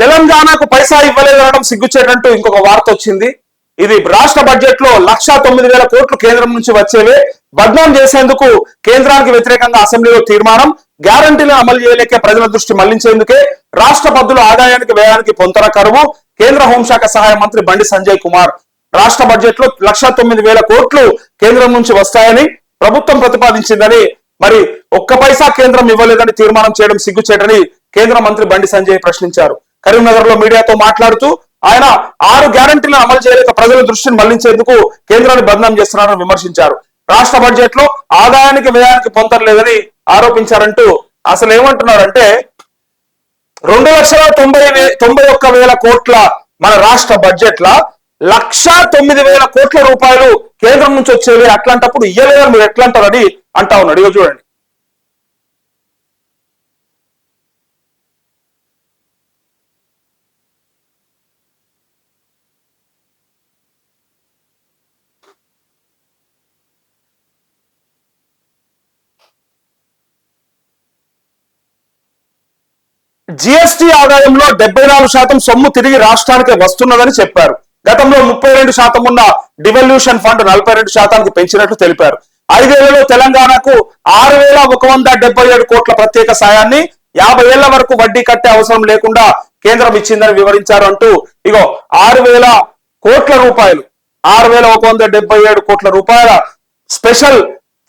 తెలంగాణకు పైసా ఇవ్వలేదనడం సిగ్గుచేటంటూ ఇంకొక వార్త వచ్చింది ఇది రాష్ట్ర బడ్జెట్లో లక్షా తొమ్మిది వేల కోట్లు కేంద్రం నుంచి వచ్చేవే. బద్నాం చేసేందుకు కేంద్రానికి వ్యతిరేకంగా అసెంబ్లీలో తీర్మానం. గ్యారంటీలను అమలు చేయలేకే ప్రజల దృష్టి మళ్ళించేందుకే రాష్ట్ర పద్దుల ఆదాయానికి వ్యయానికి పొంతన కరువు. కేంద్ర హోంశాఖ సహాయ మంత్రి బండి సంజయ్ కుమార్. రాష్ట్ర బడ్జెట్లో లక్షా తొమ్మిది వేల కోట్లు కేంద్రం నుంచి వస్తాయని ప్రభుత్వం ప్రతిపాదించిందని. మరి ఒక్క పైసా కేంద్రం ఇవ్వలేదని తీర్మానం చేయడం సిగ్గుచేటని కేంద్ర మంత్రి బండి సంజయ్ ప్రశ్నించారు. కరీంనగర్లో మీడియాతో మాట్లాడుతూ ఆయన ఆరు గ్యారంటీలను అమలు చేయలేక ప్రజల దృష్టిని మళ్ళించేందుకు కేంద్రాన్ని బదనాం చేస్తున్నారని విమర్శించారు. రాష్ట్ర బడ్జెట్లో ఆదాయానికి వ్యయానికి పొందడం లేదని ఆరోపించారంటూ అసలు ఏమంటున్నారంటే రెండు లక్షల తొంభై తొంభై ఒక్క వేల కోట్ల మన రాష్ట్ర బడ్జెట్ ల లక్ష తొమ్మిది వేల కోట్ల రూపాయలు కేంద్రం నుంచి వచ్చేవి అట్లాంటప్పుడు ఇయ్యలేదని మీరు ఎట్లా అంటారని అంటా ఉన్నాడు ఇక చూడండి. జిఎస్టి ఆదాయంలో డెబ్బై నాలుగు శాతం సొమ్ము తిరిగి రాష్ట్రానికి వస్తున్నదని చెప్పారు. గతంలో ముప్పై రెండు శాతం ఉన్న డివల్యూషన్ ఫండ్ నలభై రెండు శాతానికి పెంచినట్లు తెలిపారు. ఐదేళ్ళలో తెలంగాణకు ఆరు వేల ఒక వంద డెబ్బై ఏడు కోట్ల ప్రత్యేక సాయాన్ని యాభై ఏళ్ళ వరకు వడ్డీ కట్టే అవసరం లేకుండా కేంద్రం ఇచ్చిందని వివరించారు అంటూ ఇగో ఆరు వేల కోట్ల రూపాయలు ఆరు వేల ఒక వంద డెబ్బై ఏడు కోట్ల రూపాయల స్పెషల్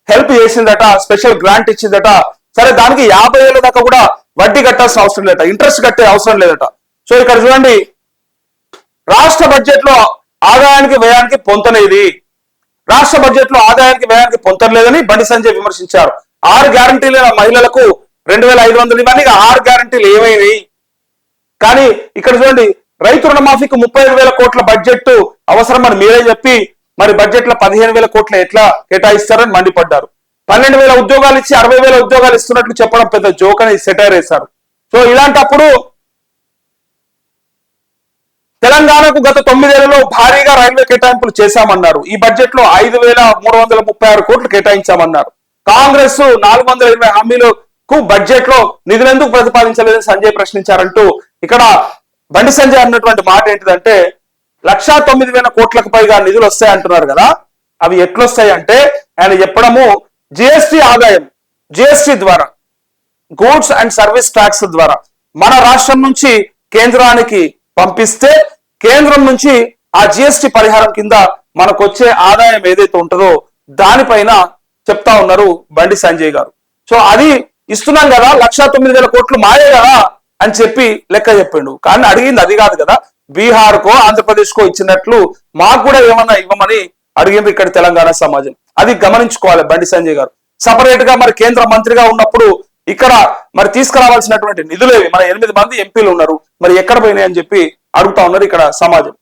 హెల్ప్ చేసిందట స్పెషల్ గ్రాంట్ ఇచ్చిందట. సరే దానికి యాభై ఏళ్ళ దాకా కూడా వడ్డీ కట్టాల్సిన అవసరం లేదట ఇంట్రెస్ట్ కట్టే అవసరం లేదట. సో ఇక్కడ చూడండి రాష్ట్ర బడ్జెట్లో ఆదాయానికి వ్యయానికి పొంతనేది. రాష్ట్ర బడ్జెట్లో ఆదాయానికి వ్యయానికి పొంతలేదని బండి సంజయ్ విమర్శించారు. ఆరు గ్యారంటీల మహిళలకు రెండు వేల ఐదు వందలు ఇవన్నీ ఆరు గ్యారంటీలు ఏమైనాయి? కానీ ఇక్కడ చూడండి రైతు రుణమాఫీకి ముప్పై ఐదు వేల కోట్ల బడ్జెట్ అవసరం అని మీరే చెప్పి మరి బడ్జెట్లో పదిహేను వేల కోట్లు ఎట్లా కేటాయిస్తారని మండిపడ్డారు. పన్నెండు వేల ఉద్యోగాలు ఇచ్చి అరవై వేల ఉద్యోగాలు ఇస్తున్నట్లు చెప్పడం పెద్ద జోక్ అని సెటైర్ వేశారు. సో ఇలాంటప్పుడు తెలంగాణకు గత తొమ్మిదేళ్ళలో భారీగా రైల్వే కేటాయింపులు చేశామన్నారు. ఈ బడ్జెట్లో ఐదు వేల మూడు వందల ముప్పై ఆరు కోట్లు కేటాయించామన్నారు. కాంగ్రెస్ నాలుగు వందల ఇరవై హామీలకు బడ్జెట్లో నిధులు ఎందుకు ప్రతిపాదించలేదని సంజయ్ ప్రశ్నించారంటూ ఇక్కడ బండి సంజయ్ అన్నటువంటి మాట ఏంటిదంటే లక్షా తొమ్మిది వేల కోట్లకు పైగా నిధులు వస్తాయి అంటున్నారు కదా. అవి ఎట్లొస్తాయి అంటే ఆయన చెప్పడము జిఎస్టి ఆదాయం జిఎస్టి ద్వారా గూడ్స్ అండ్ సర్వీస్ ట్యాక్స్ ద్వారా మన రాష్ట్రం నుంచి కేంద్రానికి పంపిస్తే కేంద్రం నుంచి ఆ జిఎస్టి పరిహారం కింద మనకు వచ్చే ఆదాయం ఏదైతే ఉంటుందో దానిపైన చెప్తా ఉన్నారు బండి సంజయ్ గారు. సో అది ఇస్తున్నాం కదా లక్షా తొమ్మిది వేల కోట్లు మాయే కదా అని చెప్పి లెక్క చెప్పిండు. కానీ అడిగింది అది కాదు కదా బీహార్ కో ఆంధ్రప్రదేశ్ కో ఇచ్చినట్లు మాకు కూడా ఏమన్నా ఇవ్వమని అడిగింది ఇక్కడ తెలంగాణ సమాజం. అది గమనించుకోవాలి బండి సంజయ్ గారు. సపరేట్గా మరి కేంద్ర మంత్రిగా ఉన్నప్పుడు ఇక్కడ మరి తీసుకురావాల్సినటువంటి నిధులేవి? మన ఎనిమిది మంది ఎంపీలు ఉన్నారు. మరి ఎక్కడ పోయినాయి అని చెప్పి అడుగుతా ఉన్నారు ఇక్కడ సమాజం.